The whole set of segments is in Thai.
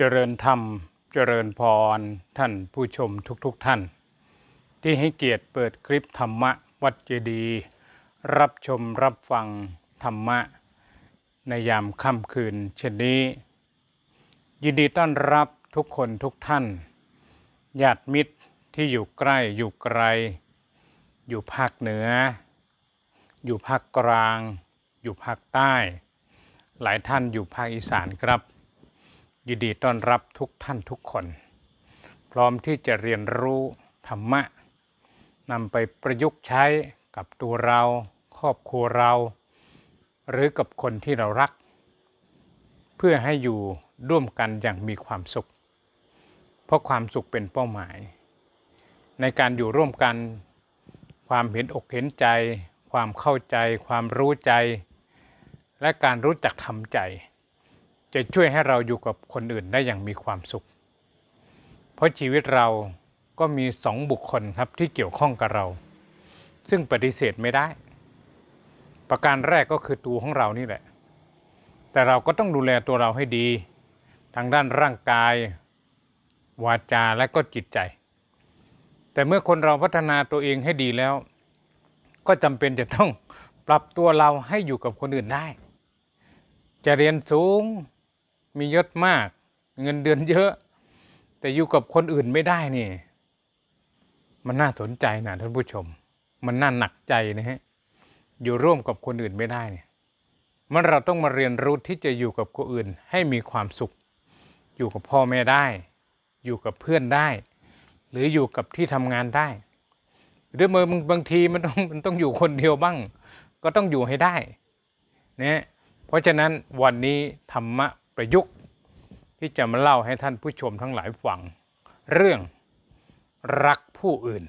เจริญธรรม เจริญพร ท่านผู้ชมทุกๆทท่าน ที่ให้เกียรติเปิดคลิปธรรมะวัดเจดีย์รับชมรับฟังธรรมะ ในยามค่ำคืนเช่นนี้ ยินดีต้อนรับทุกคนทุกท่านญาติมิตรที่อยู่ใกล้อยู่ไกล อยู่ภาคเหนือ อยู่ภาคกลาง อยู่ภาคใต้ หลายท่านอยู่ภาคอีสานครับ ยินดีต้อนรับทุกท่านทุกคน พร้อมที่จะเรียนรู้ธรรมะนำไปประยุกต์ใช้กับตัวเราครอบครัวเรา หรือกับคนที่เรารัก เพื่อให้อยู่ร่วมกันอย่างมีความสุข เพราะความสุขเป็นเป้าหมาย ในการอยู่ร่วมกัน ความเห็นอกเห็นใจ ความเข้าใจ ความรู้ใจ และการรู้จักทำใจ จะช่วยให้เราอยู่กับคนอื่นได้อย่างมีความสุข เพราะชีวิตเราก็มีสองบุคคลครับที่เกี่ยวข้องกับเรา ซึ่งปฏิเสธไม่ได้ ประการแรกก็คือตัวของเรานี่แหละ แต่เราก็ต้องดูแลตัวเราให้ดี ทางด้านร่างกาย วาจาและก็จิตใจ แต่เมื่อคนเราพัฒนาตัวเองให้ดีแล้ว ก็จำเป็นจะต้องปรับตัวเราให้อยู่กับคนอื่นได้ จะเรียนสูง มียศมาก เงินเดือนเยอะ แต่อยู่กับคนอื่นไม่ได้นี่ มันน่าสนใจนะท่านผู้ชม มันน่าหนักใจนะฮะอยู่ร่วมกับคนอื่นไม่ได้เนี่ยมันเราต้องมาเรียนรู้ที่จะอยู่กับคนอื่นให้มีความสุข อยู่กับพ่อแม่ได้ อยู่กับเพื่อนได้ หรืออยู่กับที่ทำงานได้ หรือเมื่อบางทีมันต้องมันต้องอยู่คนเดียวบ้าง ก็ต้องอยู่ให้ได้นะเพราะฉะนั้นวันนี้ธรรมะ ประยุกต์ที่จะมาเล่าให้ท่านผู้ชมทั้งหลายฟัง เรื่องรักผู้อื่น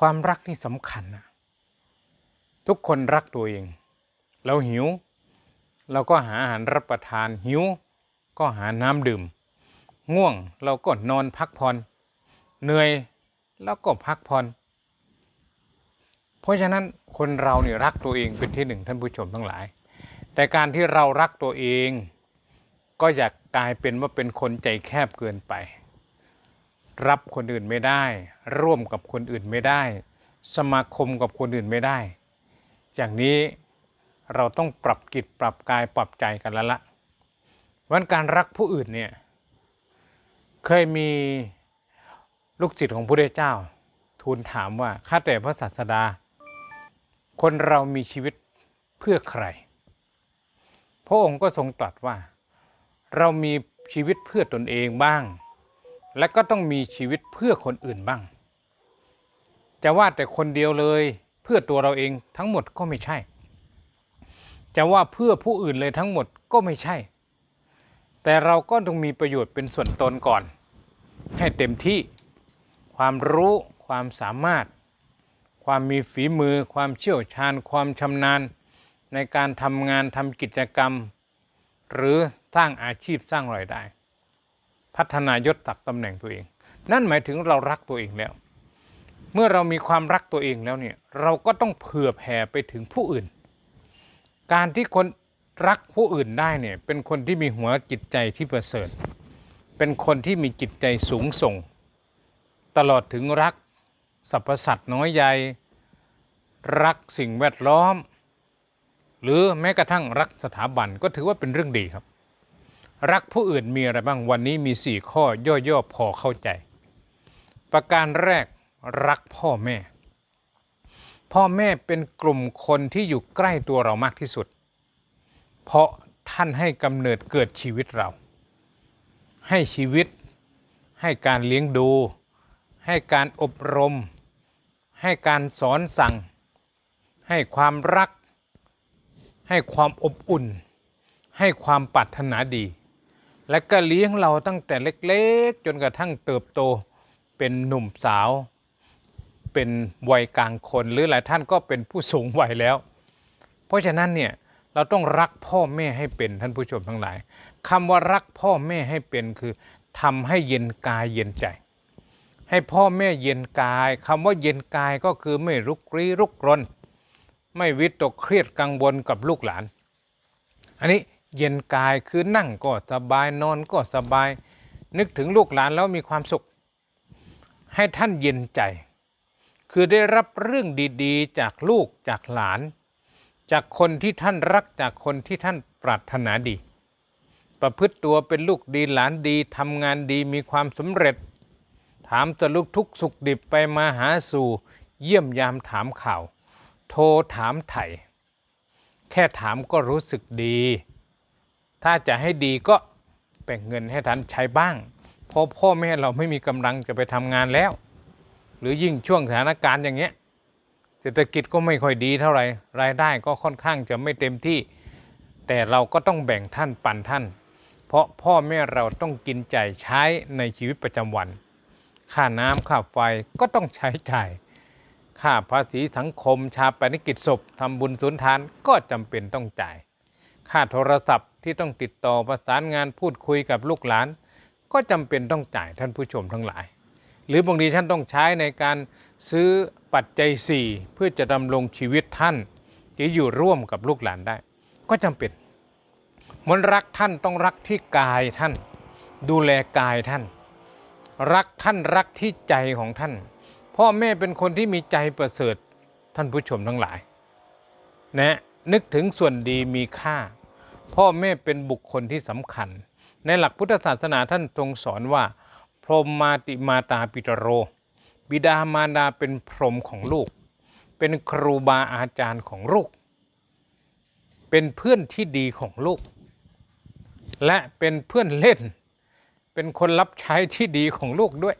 ความรักนี่สำคัญนะทุกคนรักตัวเอง เราหิว เราก็หาอาหารรับประทานหิว ก็หาน้ำดื่ม ง่วงเราก็นอนพักผ่อนเหนื่อยแล้วก็พักผ่อนเพราะฉะนั้นคนเราเนี่ยรักตัวเองเป็นที่หนึ่งท่านผู้ชมทั้งหลาย แต่การที่เรารักตัวเอง ก็อยากกลายเป็นว่าเป็นคนใจแคบเกินไป รับคนอื่นไม่ได้ ร่วมกับคนอื่นไม่ได้ สมาคมกับคนอื่นไม่ได้ อย่างนี้เราต้องปรับกิจปรับกายปรับใจกันแล้วละวันการรักผู้อื่นเนี่ยเคยมีลูกศิษย์ของพระเจ้า ทูลถามว่าข้าแต่พระศาสดา คนเรามีชีวิตเพื่อใคร พระองค์ก็ทรงตรัสว่า เรามีชีวิตเพื่อตนเองบ้าง และก็ต้องมีชีวิตเพื่อคนอื่นบ้าง จะว่าแต่คนเดียวเลยเพื่อตัวเราเองทั้งหมดก็ไม่ใช่ จะว่าเพื่อผู้อื่นเลยทั้งหมดก็ไม่ใช่ แต่เราก็ต้องมีประโยชน์เป็นส่วนตนก่อน ให้เต็มที่ความรู้ความสามารถ ความมีฝีมือ ความเชี่ยวชาญ ความชำนาญ ในการทำงานทำกิจกรรม หรือสร้างอาชีพสร้างรายได้ พัฒนายศตักตำแหน่งตัวเอง นั่นหมายถึงเรารักตัวเองแล้ว เมื่อเรามีความรักตัวเองแล้วเนี่ย เราก็ต้องเผื่อแผ่ไปถึงผู้อื่น การที่คนรักผู้อื่นได้เนี่ยเป็นคนที่มีหัวจิตใจที่ประเสริฐ เป็นคนที่มีจิตใจสูงส่ง ตลอดถึงรักสรรพสัตว์น้อยใหญ่รักสิ่งแวดล้อม หรือแม้กระทั่งรักสถาบันก็ถือว่าเป็นเรื่องดีครับ รักผู้อื่นมีอะไรบ้างวันนี้มีสี่ข้อย่อๆพอเข้าใจ ประการแรกรักพ่อแม่ พ่อแม่เป็นกลุ่มคนที่อยู่ใกล้ตัวเรามากที่สุด เพราะท่านให้กำเนิดเกิดชีวิตเรา ให้ชีวิต ให้การเลี้ยงดู ให้การอบรม ให้การสอนสั่ง ให้ความรัก ให้ความอบอุ่น ให้ความปรารถนาดี และก็เลี้ยงเราตั้งแต่เล็กๆ จนกระทั่งเติบโตเป็นหนุ่มสาว เป็นวัยกลางคนหรือหลายท่านก็เป็นผู้สูงวัยแล้ว เพราะฉะนั้นเนี่ยเราต้องรักพ่อแม่ให้เป็นท่านผู้ชมทั้งหลายคำว่ารักพ่อแม่ให้เป็นคือทำให้เย็นกายเย็นใจ ให้พ่อแม่เย็นกายคำว่าเย็นกายก็คือไม่รุกรี้รุกรน ไม่วิตกเครียดกังวลกับลูกหลาน อันนี้เย็นกายคือนั่งก็สบายนอนก็สบาย นึกถึงลูกหลานแล้วมีความสุข ให้ท่านเย็นใจ คือได้รับเรื่องดีๆ จากลูกจากหลาน จากคนที่ท่านรักจากคนที่ท่านปรารถนาดี ประพฤติตัวเป็นลูกดีหลานดีทำงานดีมีความสำเร็จ ถามสรุปทุกสุขดิบไปมาหาสู่ เยี่ยมยามถามข่าว โทรถามไถ่แค่ถามก็รู้สึกดี ถ้าจะให้ดีก็แบ่งเงินให้ท่านใช้บ้าง เพราะพ่อแม่เราไม่มีกำลังจะไปทำงานแล้ว หรือยิ่งช่วงสถานการณ์อย่างเงี้ย เศรษฐกิจก็ไม่ค่อยดีเท่าไหร่ รายได้ก็ค่อนข้างจะไม่เต็มที่ แต่เราก็ต้องแบ่งท่านปันท่าน เพราะพ่อแม่เราต้องกินใจใช้ในชีวิตประจำวัน ค่าน้ำค่าไฟก็ต้องใช้จ่าย ค่าภาษีสังคมชาปนกิจศพทำบุญสุนทานก็จำเป็นต้องจ่าย ค่าโทรศัพท์ที่ต้องติดต่อประสานงานพูดคุยกับลูกหลาน ก็จำเป็นต้องจ่ายท่านผู้ชมทั้งหลาย หรือบางทีท่านต้องใช้ในการซื้อปัจจัยสี่เพื่อจะดำรงชีวิตท่านที่อยู่ร่วมกับลูกหลานได้ ก็จำเป็นมันรักท่านต้องรักที่กายท่าน ดูแลกายท่าน รักท่านรักที่ใจของท่าน พ่อแม่เป็นคนที่มีใจประเสริฐท่านผู้ชมทั้งหลาย นะนึกถึงส่วนดีมีค่า พ่อแม่เป็นบุคคลที่สำคัญ ในหลักพุทธศาสนาท่านทรงสอนว่า พรหมมาติมาตาปิตโร บิดามารดาเป็นพรหมของลูก เป็นครูบาอาจารย์ของลูก เป็นเพื่อนที่ดีของลูก และเป็นเพื่อนเล่น เป็นคนรับใช้ที่ดีของลูกด้วย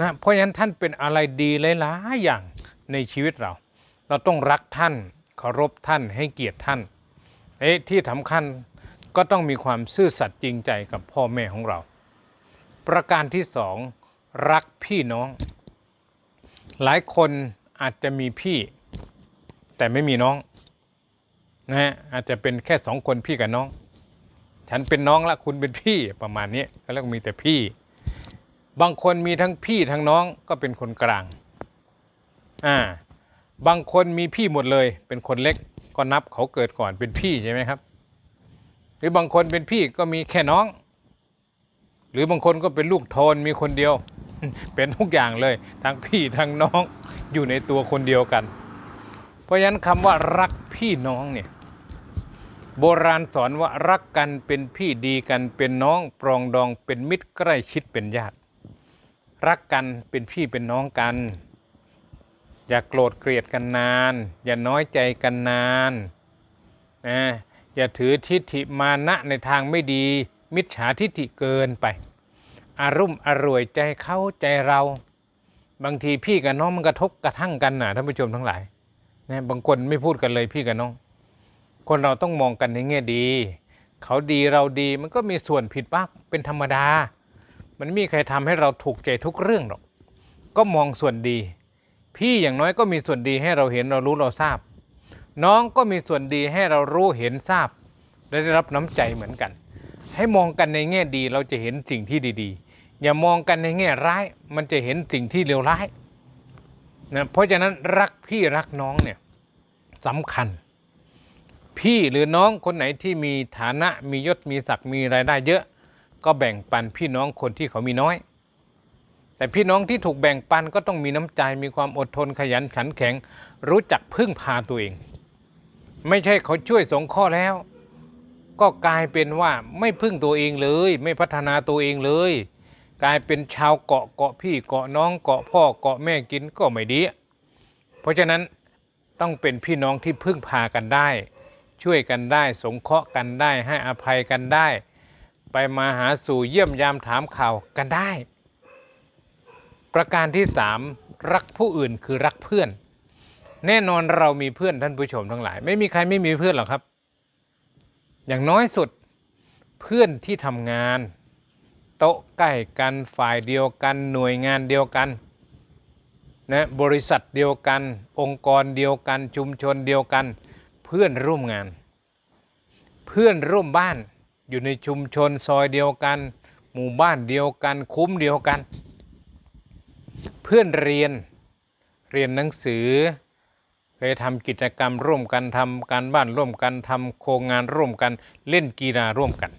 นะเพราะฉะนั้นท่านเป็นอะไรดีหลายๆอย่างในชีวิตเรา เราต้องรักท่านเคารพท่านให้เกียรติท่านเอ๊ะที่สำคัญก็ต้องมีความซื่อสัตย์จริงใจกับพ่อแม่ของเรา ประการที่สองรักพี่น้อง หลายคนอาจจะมีพี่ แต่ไม่มีน้องนะฮะอาจจะเป็นแค่สองคนพี่กับน้อง ฉันเป็นน้องละคุณเป็นพี่ประมาณนี้ก็เรียกมีแต่พี่ บางคนมีทั้งพี่ทั้งน้องก็เป็นคนกลาง อ่า บางคนมีพี่หมดเลย เป็นคนเล็กก็นับเขาเกิดก่อนเป็นพี่ใช่ไหมครับ หรือบางคนเป็นพี่ก็มีแค่น้อง หรือบางคนก็เป็นลูกโทนมีคนเดียว เป็นทุกอย่างเลย ทั้งพี่ทั้งน้องอยู่ในตัวคนเดียวกัน เพราะฉะนั้นคำว่ารักพี่น้องเนี่ยโบราณสอนว่ารักกันเป็นพี่ดีกันเป็นน้องปรองดองเป็นมิตรใกล้ชิดเป็นญาติ รักกันเป็นพี่เป็นน้องกัน อย่าโกรธเกลียดกันนาน อย่าน้อยใจกันนานนะอย่าถือทิฏฐิมานะในทางไม่ดี มิจฉาทิฏฐิเกินไป อารุ่มอร่วยใจเขาใจเรา บางทีพี่กับน้องมันกระทบกระทั่งกันนะท่านผู้ชมทั้งหลายนะบางคนไม่พูดกันเลยพี่กับน้อง คนเราต้องมองกันในแง่ดี เขาดีเราดีมันก็มีส่วนผิดบ้างเป็นธรรมดา มันไม่มีใครทำให้เราถูกใจทุกเรื่องหรอก ก็มองส่วนดี พี่อย่างน้อยก็มีส่วนดีให้เราเห็นเรารู้เราทราบ น้องก็มีส่วนดีให้เรารู้เห็นทราบ และได้รับน้ำใจเหมือนกัน ให้มองกันในแง่ดีเราจะเห็นสิ่งที่ดีๆ อย่ามองกันในแง่ร้าย มันจะเห็นสิ่งที่เลวร้ายนะเพราะฉะนั้นรักพี่รักน้องเนี่ยสำคัญ พี่หรือน้องคนไหนที่มีฐานะมียศมีศักดิ์มีรายได้เยอะ ก็แบ่งปันพี่น้องคนที่เขามีน้อย แต่พี่น้องที่ถูกแบ่งปันก็ต้องมีน้ำใจมีความอดทนขยันขันแข็ง รู้จักพึ่งพาตัวเอง ไม่ใช่เขาช่วยสงเคราะห์แล้ว ก็กลายเป็นว่าไม่พึ่งตัวเองเลย ไม่พัฒนาตัวเองเลย กลายเป็นชาวเกาะเกาะพี่เกาะน้องเกาะพ่อเกาะแม่กินก็ไม่ดี เพราะฉะนั้นต้องเป็นพี่น้องที่พึ่งพากันได้ ช่วยกันได้ สงเคราะห์กันได้ให้อภัยกันได้ ไปมาหาสู่เยี่ยมยามถามข่าวกันได้ ประการที่สามรักผู้อื่นคือรักเพื่อน แน่นอนเรามีเพื่อนท่านผู้ชมทั้งหลาย ไม่มีใครไม่มีเพื่อนหรอกครับ อย่างน้อยสุดเพื่อนที่ทำงาน โต๊ะใกล้กันฝ่ายเดียวกัน หน่วยงานเดียวกันนะบริษัทเดียวกัน องค์กรเดียวกัน ชุมชนเดียวกัน เพื่อนร่วมงาน เพื่อนร่วมบ้าน อยู่ในชุมชนซอยเดียวกัน หมู่บ้านเดียวกัน คุ้มเดียวกัน เพื่อนเรียนเรียนหนังสือ เคยทำกิจกรรมร่วมกันทำการบ้านร่วมกันทำโครงงานร่วมกันเล่นกีฬาร่วมกัน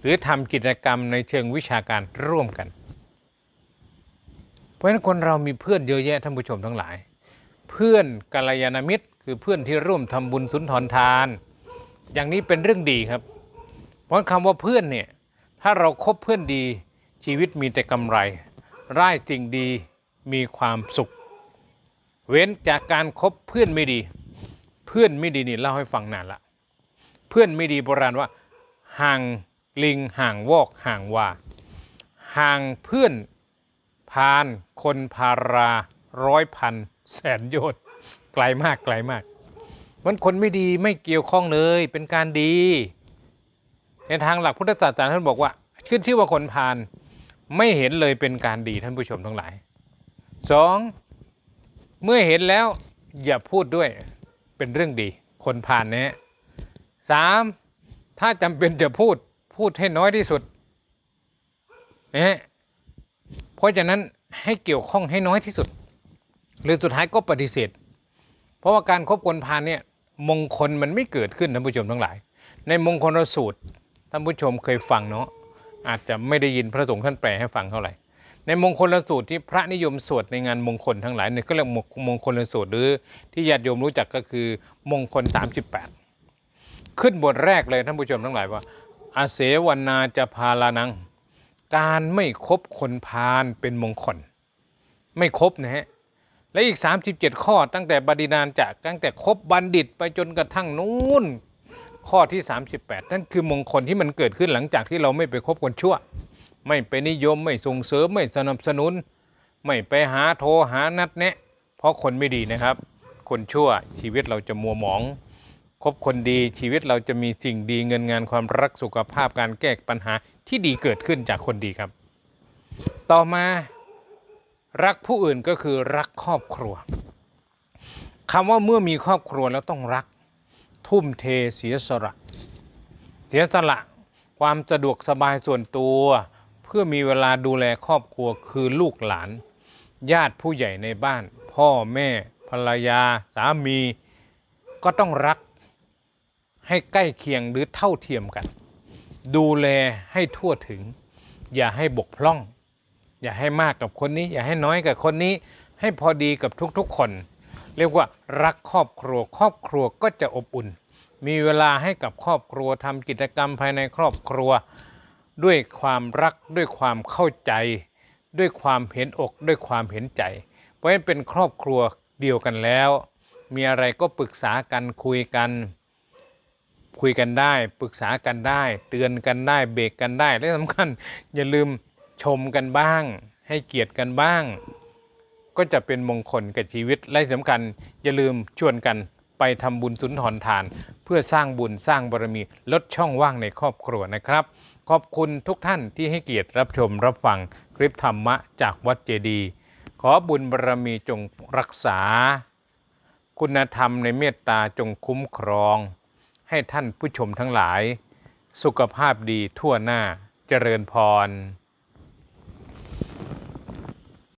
หรือทำกิจกรรมในเชิงวิชาการร่วมกัน เพราะฉะนั้นคนเรามีเพื่อนเยอะแยะท่านผู้ชมทั้งหลาย เพื่อนกัลยาณมิตร คือเพื่อนที่ร่วมทำบุญสุนทรทาน อย่างนี้เป็นเรื่องดีครับ เพราะคำว่าเพื่อนเนี่ยถ้าเราครบเพื่อนดี ชีวิตมีแต่กำไรร่ายสิ่งดีมีความสุข เว้นจากการครบเพื่อนไม่ดี เพื่อนไม่ดีนี่เล่าให้ฟังนานละเพื่อนไม่ดีโบราณว่า ห่างลิงห่างวอกห่างว่าห่างเพื่อนพานคนพาราร้อยพันแสนโยชน์ไกลมากไกลมากมันคนไม่ดีไม่เกี่ยวข้องเลยเป็นการดี ในทางหลักพุทธศาสนาท่านบอกว่า ขึ้นชื่อว่าคนพาลไม่เห็นเลยเป็นการดีท่านผู้ชมทั้งหลายสองเมื่อเห็นแล้วอย่าพูดด้วยเป็นเรื่องดี คนผ่านนะสามถ้าจำเป็นจะพูดพูดให้น้อยที่สุดนะเพราะฉะนั้นให้เกี่ยวข้องให้น้อยที่สุด หรือสุดท้ายก็ปฏิเสธ เพราะว่าการครบคนพานเนี่ยมงคลมันไม่เกิดขึ้นท่านผู้ชมทั้งหลาย ในมงคลสูตร ท่านผู้ชมเคยฟังเนาะอาจจะไม่ได้ยินพระสงฆ์ท่านแปลให้ฟังเท่าไหร่ ในมงคลสูตรที่พระนิยมสวดในงานมงคลทั้งหลายเนี่ยก็เรียกมงคลสูตรหรือที่ญาติโยมรู้จักก็คือมงคล 38 ขึ้นบทแรกเลยท่านผู้ชมทั้งหลายว่า อาเสวนาจะพาลานัง การไม่คบคนพาลเป็นมงคล ไม่คบนะฮะและอีก 37 ข้อตั้งแต่บดินานจากตั้งแต่คบบัณฑิตไปจนกระทั่งนู้น ข้อที่ 38 นั่นคือมงคลที่มันเกิดขึ้นหลังจากที่เราไม่ไปคบคนชั่ว ไม่ไปนิยมไม่ส่งเสริมไม่สนับสนุน ไม่ไปหาโทรหานัดแนะ เพราะคนไม่ดีนะครับ คนชั่วชีวิตเราจะมัวหมองคบคนดีชีวิตเราจะมีสิ่งดีเงินงานความรักสุขภาพการแก้ปัญหาที่ดีเกิดขึ้นจากคนดีครับ ต่อมารักผู้อื่นก็คือรักครอบครัวคำว่าเมื่อมีครอบครัวแล้วต้องรัก ทุ่มเทเสียสละ เสียสละความสะดวกสบายส่วนตัว เพื่อมีเวลาดูแลครอบครัวคือลูกหลาน ญาติผู้ใหญ่ในบ้าน พ่อแม่ภรรยา สามี ก็ต้องรักให้ใกล้เคียงหรือเท่าเทียมกัน ดูแลให้ทั่วถึง อย่าให้บกพร่อง อย่าให้มากกับคนนี้ อย่าให้น้อยกับคนนี้ ให้พอดีกับทุกๆคน เรียกว่ารักครอบครัว ครอบครัวก็จะอบอุ่น มีเวลาให้กับครอบครัวทำกิจกรรมภายในครอบครัว ด้วยความรักด้วยความเข้าใจ ด้วยความเห็นอกด้วยความเห็นใจ เพราะฉะนั้นเป็นครอบครัวเดียวกันแล้ว มีอะไรก็ปรึกษากันคุยกัน คุยกันได้ปรึกษากันได้ เตือนกันได้เบรกกันได้และสำคัญอย่าลืมชมกันบ้าง ให้เกียรติกันบ้าง ก็จะเป็นมงคลกับชีวิตและสำคัญอย่าลืมชวนกันไปทำบุญสุนทรทาน เพื่อสร้างบุญสร้างบารมีลดช่องว่างในครอบครัวนะครับ ขอบคุณทุกท่านที่ให้เกียรติรับชมรับฟังคลิปธรรมะจากวัดเจดีย์ขอบุญบารมีจงรักษา คุณธรรมในเมตตาจงคุ้มครอง ให้ท่านผู้ชมทั้งหลาย สุขภาพดีทั่วหน้าเจริญพร